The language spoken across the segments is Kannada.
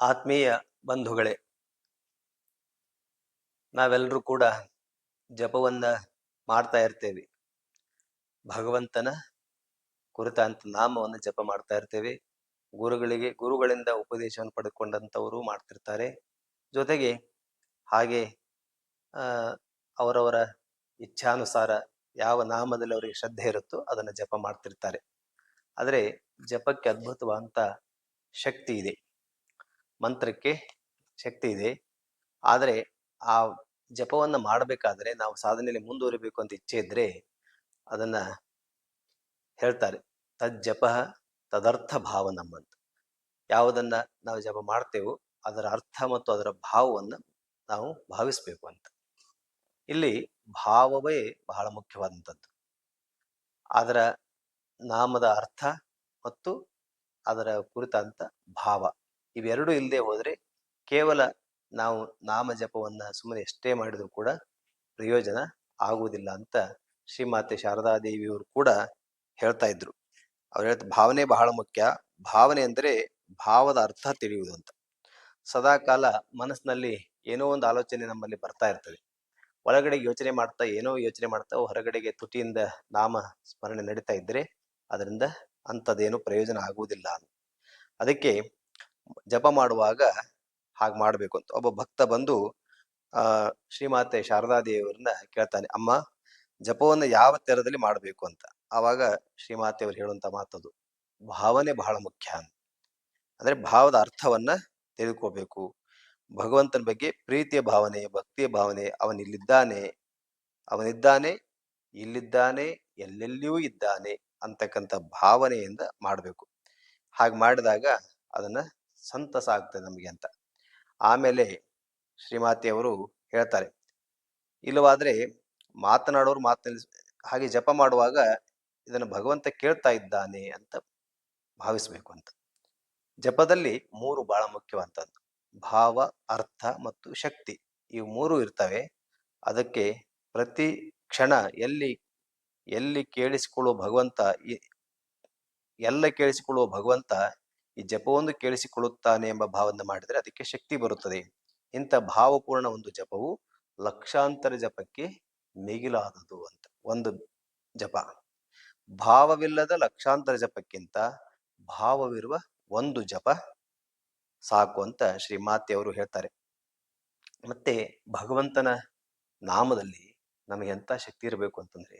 ಆತ್ಮೀಯ ಬಂಧುಗಳೇ, ನಾವೆಲ್ಲರೂ ಕೂಡ ಜಪವನ್ನ ಮಾಡ್ತಾ ಇರ್ತೇವೆ. ಭಗವಂತನ ಕುರಿತಂತ ನಾಮವನ್ನು ಜಪ ಮಾಡ್ತಾ ಇರ್ತೇವೆ. ಗುರುಗಳಿಗೆ, ಗುರುಗಳಿಂದ ಉಪದೇಶವನ್ನು ಪಡೆದುಕೊಂಡಂಥವರು ಮಾಡ್ತಿರ್ತಾರೆ. ಜೊತೆಗೆ ಹಾಗೆ ಅವರವರ ಇಚ್ಛಾನುಸಾರ ಯಾವ ನಾಮದಲ್ಲಿ ಅವರಿಗೆ ಶ್ರದ್ಧೆ ಇರುತ್ತೋ ಅದನ್ನು ಜಪ ಮಾಡ್ತಿರ್ತಾರೆ. ಆದರೆ ಜಪಕ್ಕೆ ಅದ್ಭುತವಾದಂಥ ಶಕ್ತಿ ಇದೆ. ಮಂತ್ರಕ್ಕೆ ಶಕ್ತಿ ಇದೆ. ಆದರೆ ಆ ಜಪವನ್ನು ಮಾಡಬೇಕಾದ್ರೆ ನಾವು ಸಾಧನೆಯಲ್ಲಿ ಮುಂದುವರಿಬೇಕು ಅಂತ ಇಚ್ಛೆ ಇದ್ರೆ ಅದನ್ನ ಹೇಳ್ತಾರೆ. ತಜ್ಜಪ ತದರ್ಥ ಭಾವ ಅಂತ. ಯಾವುದನ್ನ ನಾವು ಜಪ ಮಾಡ್ತೇವೋ ಅದರ ಅರ್ಥ ಮತ್ತು ಅದರ ಭಾವವನ್ನು ನಾವು ಭಾವಿಸ್ಬೇಕು ಅಂತ. ಇಲ್ಲಿ ಭಾವವೇ ಬಹಳ ಮುಖ್ಯವಾದಂಥದ್ದು. ಅದರ ನಾಮದ ಅರ್ಥ ಮತ್ತು ಅದರ ಕುರಿತಂತ ಭಾವ. ಇವೆರಡೂ ಇಲ್ಲದೆ ಹೋದರೆ ಕೇವಲ ನಾವು ನಾಮ ಜಪವನ್ನು ಸುಮ್ಮನೆ ಎಷ್ಟೇ ಮಾಡಿದರೂ ಕೂಡ ಪ್ರಯೋಜನ ಆಗುವುದಿಲ್ಲ ಅಂತ ಶ್ರೀಮಾತೆ ಶಾರದಾದೇವಿಯವರು ಕೂಡ ಹೇಳ್ತಾ ಇದ್ರು. ಅವ್ರು ಹೇಳ್ತ ಭಾವನೆ ಬಹಳ ಮುಖ್ಯ. ಭಾವನೆ ಅಂದರೆ ಭಾವದ ಅರ್ಥ ತಿಳಿಯುವುದು ಅಂತ. ಸದಾ ಕಾಲ ಮನಸ್ಸಿನಲ್ಲಿ ಏನೋ ಒಂದು ಆಲೋಚನೆ ನಮ್ಮಲ್ಲಿ ಬರ್ತಾ ಇರ್ತದೆ. ಒಳಗಡೆ ಯೋಚನೆ ಮಾಡ್ತಾ ಏನೋ ಯೋಚನೆ ಮಾಡ್ತಾ ಹೊರಗಡೆಗೆ ತುಟಿಯಿಂದ ನಾಮ ಸ್ಮರಣೆ ನಡೀತಾ ಇದ್ರೆ ಅದರಿಂದ ಅಂಥದ್ದೇನು ಪ್ರಯೋಜನ ಆಗುವುದಿಲ್ಲ ಅದಕ್ಕೆ ಜಪ ಮಾಡುವಾಗ ಹಾಗೆ ಮಾಡಬೇಕು ಅಂತ. ಒಬ್ಬ ಭಕ್ತ ಬಂದು, ಆ, ಶ್ರೀಮಾತೆ ಶಾರದಾದೇವಿಯವ್ರನ್ನ ಕೇಳ್ತಾನೆ, ಅಮ್ಮ, ಜಪವನ್ನು ಯಾವ ತೆರದಲ್ಲಿ ಮಾಡಬೇಕು ಅಂತ? ಆವಾಗ ಶ್ರೀಮಾತೆಯವರು ಹೇಳುವಂತ ಮಾತದು, ಭಾವನೆ ಬಹಳ ಮುಖ್ಯ ಅಂದ್ರೆ ಭಾವದ ಅರ್ಥವನ್ನ ತಿಳ್ಕೋಬೇಕು. ಭಗವಂತನ ಬಗ್ಗೆ ಪ್ರೀತಿಯ ಭಾವನೆ, ಭಕ್ತಿಯ ಭಾವನೆ, ಅವನಿಲ್ಲಿದ್ದಾನೆ, ಅವನಿದ್ದಾನೆ, ಇಲ್ಲಿದ್ದಾನೆ, ಎಲ್ಲೆಲ್ಲಿಯೂ ಇದ್ದಾನೆ ಅಂತಕ್ಕಂಥ ಭಾವನೆಯಿಂದ ಮಾಡಬೇಕು. ಹಾಗೆ ಮಾಡಿದಾಗ ಅದನ್ನ ಸಂತಸ ಆಗ್ತದೆ ನಮಗೆ ಅಂತ. ಆಮೇಲೆ ಶ್ರೀಮಾತೆಯವರು ಹೇಳ್ತಾರೆ, ಇಲ್ಲವಾದ್ರೆ ಮಾತನಾಡೋರು ಮಾತನಾಡಿ ಹಾಗೆ ಜಪ ಮಾಡುವಾಗ ಇದನ್ನು ಭಗವಂತ ಕೇಳ್ತಾ ಇದ್ದಾನೆ ಅಂತ ಭಾವಿಸ್ಬೇಕು ಅಂತ. ಜಪದಲ್ಲಿ ಮೂರು ಬಹಳ ಮುಖ್ಯವಂತದ್ದು. ಭಾವ, ಅರ್ಥ ಮತ್ತು ಶಕ್ತಿ ಇವು ಮೂರು ಇರ್ತವೆ. ಅದಕ್ಕೆ ಪ್ರತಿ ಕ್ಷಣ ಎಲ್ಲಿ ಎಲ್ಲಿ ಕೇಳಿಸಿಕೊಳ್ಳುವ ಭಗವಂತ ಎಲ್ಲ ಕೇಳಿಸಿಕೊಳ್ಳುವ ಭಗವಂತ ಈ ಜಪವೊಂದು ಕೇಳಿಸಿಕೊಳ್ಳುತ್ತಾನೆ ಎಂಬ ಭಾವನೆ ಮಾಡಿದರೆ ಅದಕ್ಕೆ ಶಕ್ತಿ ಬರುತ್ತದೆ. ಇಂಥ ಭಾವಪೂರ್ಣ ಒಂದು ಜಪವು ಲಕ್ಷಾಂತರ ಜಪಕ್ಕೆ ಮಿಗಿಲಾದದು ಅಂತ, ಒಂದು ಜಪ. ಭಾವವಿಲ್ಲದ ಲಕ್ಷಾಂತರ ಜಪಕ್ಕಿಂತ ಭಾವವಿರುವ ಒಂದು ಜಪ ಸಾಕು ಅಂತ ಶ್ರೀ ಮಾತೆಯವರು ಹೇಳ್ತಾರೆ. ಮತ್ತೆ ಭಗವಂತನ ನಾಮದಲ್ಲಿ ನಮಗೆ ಎಂಥ ಶಕ್ತಿ ಇರಬೇಕು ಅಂತಂದ್ರೆ,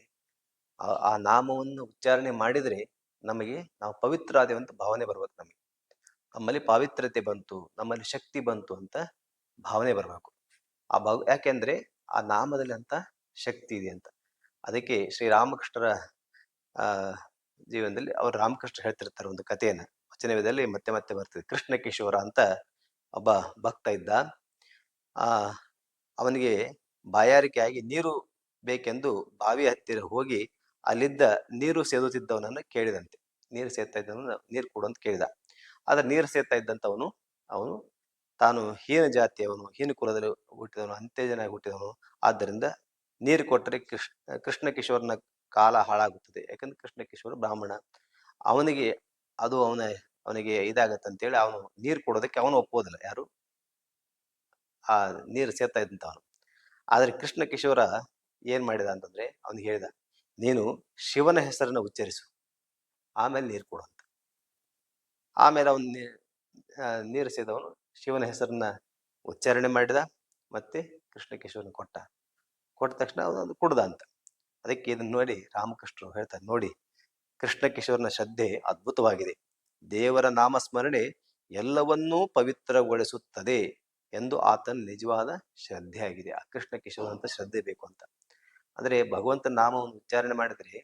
ಆ ನಾಮವನ್ನು ಉಚ್ಚಾರಣೆ ಮಾಡಿದರೆ ನಮಗೆ ನಾವು ಪವಿತ್ರ ಆದೇವಂತ ಭಾವನೆ ಬರ್ಬೇಕು ನಮಗೆ. ನಮ್ಮಲ್ಲಿ ಪಾವಿತ್ರತೆ ಬಂತು, ನಮ್ಮಲ್ಲಿ ಶಕ್ತಿ ಬಂತು ಅಂತ ಭಾವನೆ ಬರಬೇಕು. ಆ ಭಾವ, ಯಾಕೆಂದ್ರೆ ಆ ನಾಮದಲ್ಲಿ ಅಂತ ಶಕ್ತಿ ಇದೆ ಅಂತ. ಅದಕ್ಕೆ ಶ್ರೀರಾಮಕೃಷ್ಣರ ಆ, ಜೀವನದಲ್ಲಿ ಅವರು ರಾಮಕೃಷ್ಣ ಹೇಳ್ತಿರ್ತಾರೆ ಒಂದು ಕಥೆಯನ್ನ. ವಚನವಿದಲ್ಲಿ ಮತ್ತೆ ಮತ್ತೆ ಬರ್ತದೆ ಕೃಷ್ಣ ಕಿಶೋರ ಅಂತ ಒಬ್ಬ ಭಕ್ತ ಇದ್ದ. ಆ, ಅವನಿಗೆ ಬಾಯಾರಿಕೆ ಆಗಿ ನೀರು ಬೇಕೆಂದು ಬಾವಿ ಹತ್ತಿರ ಹೋಗಿ ಅಲ್ಲಿದ್ದ ನೀರು ಸೇದುತ್ತಿದ್ದವನನ್ನು ಕೇಳಿದಂತೆ. ನೀರು ಸೇದ್ತಾ ಇದ್ದವನು ನೀರು ಕೊಡು ಅಂತ ಕೇಳಿದ. ಆದ್ರೆ ನೀರು ಸೇರ್ತಾ ಇದ್ದಂಥವನು ಅವನು ತಾನು ಹೀನ ಜಾತಿಯವನು ಹೀನ ಕುಲದಲ್ಲಿ ಹುಟ್ಟಿದವನು, ಅಂತ್ಯಜನಾಗಿ ಹುಟ್ಟಿದವನು. ಆದ್ದರಿಂದ ನೀರು ಕೊಟ್ಟರೆ ಕೃಷ್ಣ ಕೃಷ್ಣ ಕಿಶೋರ್ನ ಕಾಲ ಹಾಳಾಗುತ್ತದೆ. ಯಾಕಂದ್ರೆ ಕೃಷ್ಣ ಕಿಶೋರ್ ಬ್ರಾಹ್ಮಣ. ಅವನಿಗೆ ಅದು ಅವನ, ಅವನಿಗೆ ಇದಾಗತ್ತೆ ಅಂತೇಳಿ ಅವನು ನೀರು ಕೊಡೋದಕ್ಕೆ ಅವನು ಒಪ್ಪೋದಿಲ್ಲ ಯಾರು? ಆ ನೀರು ಸೇರ್ತಾ ಇದ್ದಂತವನು ಆದ್ರೆ ಕೃಷ್ಣ ಕಿಶೋರ ಏನ್ ಮಾಡಿದ ಅಂತಂದ್ರೆ ಅವನಿಗೆ ಹೇಳಿದ, ನೀನು ಶಿವನ ಹೆಸರನ್ನ ಉಚ್ಚರಿಸು. ಆಮೇಲೆ ನೀರು ಕೊಡು ಆಮೇಲೆ ಅವನು ನೀರಿಸಿದವನು ಶಿವನ ಹೆಸರನ್ನ ಉಚ್ಚಾರಣೆ ಮಾಡಿದ ಮತ್ತೆ ಕೃಷ್ಣ ಕಿಶೋರನ ಕೊಟ್ಟ. ಕೊಟ್ಟ ತಕ್ಷಣ ಅವನು ಕುಡ್ದ ಅಂತ. ಅದಕ್ಕೆ ಇದನ್ನ ನೋಡಿ ರಾಮಕೃಷ್ಣರು ಹೇಳ್ತಾರೆ ನೋಡಿ ಕೃಷ್ಣ ಕಿಶೋರ್ನ ಶ್ರದ್ಧೆ ಅದ್ಭುತವಾಗಿದೆ. ದೇವರ ನಾಮಸ್ಮರಣೆ ಎಲ್ಲವನ್ನೂ ಪವಿತ್ರಗೊಳಿಸುತ್ತದೆ ಎಂದು ಆತನ ನಿಜವಾದ ಶ್ರದ್ಧೆ ಆಗಿದೆ ಆ ಕೃಷ್ಣ ಕಿಶೋರ್ ಅಂತ ಶ್ರದ್ಧೆ ಬೇಕು ಅಂತ. ಅಂದ್ರೆ ಭಗವಂತನ ನಾಮವನ್ನು ಉಚ್ಚಾರಣೆ ಮಾಡಿದ್ರೆ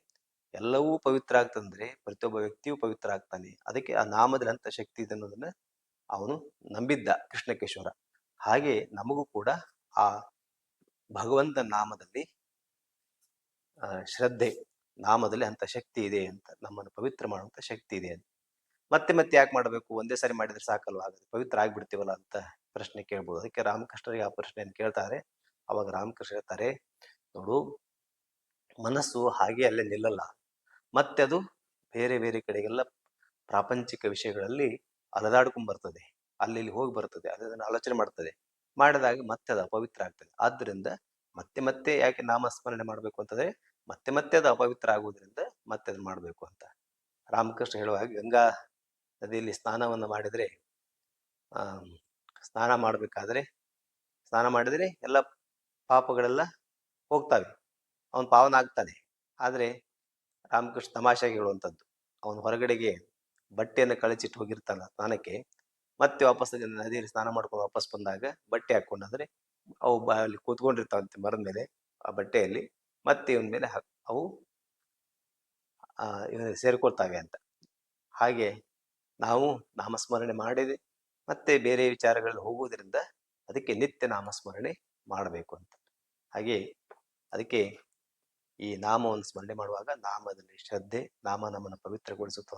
ಎಲ್ಲವೂ ಪವಿತ್ರ ಆಗ್ತಂದ್ರೆ ಪ್ರತಿಯೊಬ್ಬ ವ್ಯಕ್ತಿಯೂ ಪವಿತ್ರ ಆಗ್ತಾನೆ. ಅದಕ್ಕೆ ಆ ನಾಮದಲ್ಲಿ ಅಂತ ಶಕ್ತಿ ಇದೆ ಅನ್ನೋದನ್ನ ಅವನು ನಂಬಿದ್ದ ಕೃಷ್ಣಕೇಶ್ವರ. ಹಾಗೆ ನಮಗೂ ಕೂಡ ಆ ಭಗವಂತ ನಾಮದಲ್ಲಿ ಶ್ರದ್ಧೆ, ನಾಮದಲ್ಲಿ ಅಂತ ಶಕ್ತಿ ಇದೆ ಅಂತ, ನಮ್ಮನ್ನು ಪವಿತ್ರ ಮಾಡುವಂತ ಶಕ್ತಿ ಇದೆ ಅಂತ. ಮತ್ತೆ ಮತ್ತೆ ಯಾಕೆ ಮಾಡಬೇಕು? ಒಂದೇ ಸಾರಿ ಮಾಡಿದ್ರೆ ಸಾಕಲ್ವ? ಆಗುತ್ತೆ ಪವಿತ್ರ ಆಗ್ಬಿಡ್ತೀವಲ್ಲ ಅಂತ ಪ್ರಶ್ನೆ ಕೇಳ್ಬೋದು. ಅದಕ್ಕೆ ರಾಮಕೃಷ್ಣರಿಗೆ ಆ ಪ್ರಶ್ನೆಯನ್ನು ಕೇಳ್ತಾರೆ. ಅವಾಗ ರಾಮಕೃಷ್ಣ ಹೇಳ್ತಾರೆ, ನೋಡು, ಮನಸ್ಸು ಹಾಗೆ ಅಲ್ಲೇ ನಿಲ್ಲಲ್ಲ. ಮತ್ತೆ ಅದು ಬೇರೆ ಬೇರೆ ಕಡೆಗೆಲ್ಲ ಪ್ರಾಪಂಚಿಕ ವಿಷಯಗಳಲ್ಲಿ ಅಲದಾಡ್ಕೊಂಡ್ ಬರ್ತದೆ. ಅಲ್ಲಿ ಇಲ್ಲಿ ಹೋಗಿ ಬರ್ತದೆ. ಅದನ್ನು ಆಲೋಚನೆ ಮಾಡ್ತದೆ. ಮಾಡಿದಾಗ ಮತ್ತೆ ಅದು ಅಪವಿತ್ರ ಆಗ್ತದೆ. ಆದ್ದರಿಂದ ಮತ್ತೆ ಮತ್ತೆ ಯಾಕೆ ನಾಮಸ್ಮರಣೆ ಮಾಡಬೇಕು ಅಂತಂದ್ರೆ ಮತ್ತೆ ಮತ್ತೆ ಅದು ಅಪವಿತ್ರ ಆಗುವುದರಿಂದ ಮತ್ತೆ ಅದನ್ನ ಮಾಡಬೇಕು ಅಂತ. ರಾಮಕೃಷ್ಣ ಹೇಳುವಾಗ ಗಂಗಾ ನದಿಯಲ್ಲಿ ಸ್ನಾನವನ್ನು ಮಾಡಿದ್ರೆ ಸ್ನಾನ ಮಾಡಬೇಕಾದ್ರೆ, ಸ್ನಾನ ಮಾಡಿದ್ರೆ ಎಲ್ಲ ಪಾಪಗಳೆಲ್ಲ ಹೋಗ್ತವೆ. ಅವನು ಪಾವನ ಆಗ್ತಾನೆ. ಆದರೆ ರಾಮಕೃಷ್ಣ ತಮಾಷೆಗೆ ಹೇಳುವಂಥದ್ದು. ಅವನು ಹೊರಗಡೆಗೆ ಬಟ್ಟೆಯನ್ನು ಕಳಚಿಟ್ಟು ಹೋಗಿರ್ತಾನ ಸ್ನಾನಕ್ಕೆ. ಮತ್ತೆ ವಾಪಸ್ ನದಿಯಲ್ಲಿ ಸ್ನಾನ ಮಾಡ್ಕೊಂಡು ವಾಪಸ್ ಬಂದಾಗ ಬಟ್ಟೆ ಹಾಕೊಂಡಾದ್ರೆ ಅವು ಅಲ್ಲಿ ಕೂತ್ಕೊಂಡಿರ್ತಾವಂತೆ ಮರದ ಮೇಲೆ ಆ ಬಟ್ಟೆಯಲ್ಲಿ. ಮತ್ತೆ ಇವನ ಮೇಲೆ ಅವು ಆ ಇವನಿಗೆ ಸೇರ್ಕೊಳ್ತಾವೆ ಅಂತ. ಹಾಗೆ ನಾವು ನಾಮಸ್ಮರಣೆ ಮಾಡಿದೆ. ಮತ್ತೆ ಬೇರೆ ವಿಚಾರಗಳಲ್ಲಿ ಹೋಗುವುದರಿಂದ ಅದಕ್ಕೆ ನಿತ್ಯ ನಾಮಸ್ಮರಣೆ ಮಾಡಬೇಕು ಅಂತ. ಹಾಗೆ ಅದಕ್ಕೆ ಈ ನಾಮವನ್ನು ಸ್ಮರಣೆ ಮಾಡುವಾಗ ನಾಮದಲ್ಲಿ ಶ್ರದ್ಧೆ, ನಾಮ ನಮ್ಮನ್ನು ಪವಿತ್ರಗೊಳಿಸುತ್ತ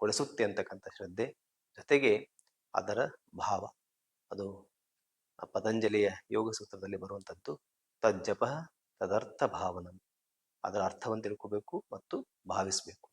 ಗೊಳಿಸುತ್ತೆ ಅಂತಕ್ಕಂಥ ಶ್ರದ್ಧೆ ಜೊತೆಗೆ ಅದರ ಭಾವ. ಅದು ಪತಂಜಲಿಯ ಯೋಗ ಸೂತ್ರದಲ್ಲಿ ಬರುವಂಥದ್ದು, ತಜ್ಜಪ ತದರ್ಥ ಭಾವನ. ಅದರ ಅರ್ಥವನ್ನು ತಿಳ್ಕೋಬೇಕು ಮತ್ತು ಭಾವಿಸಬೇಕು.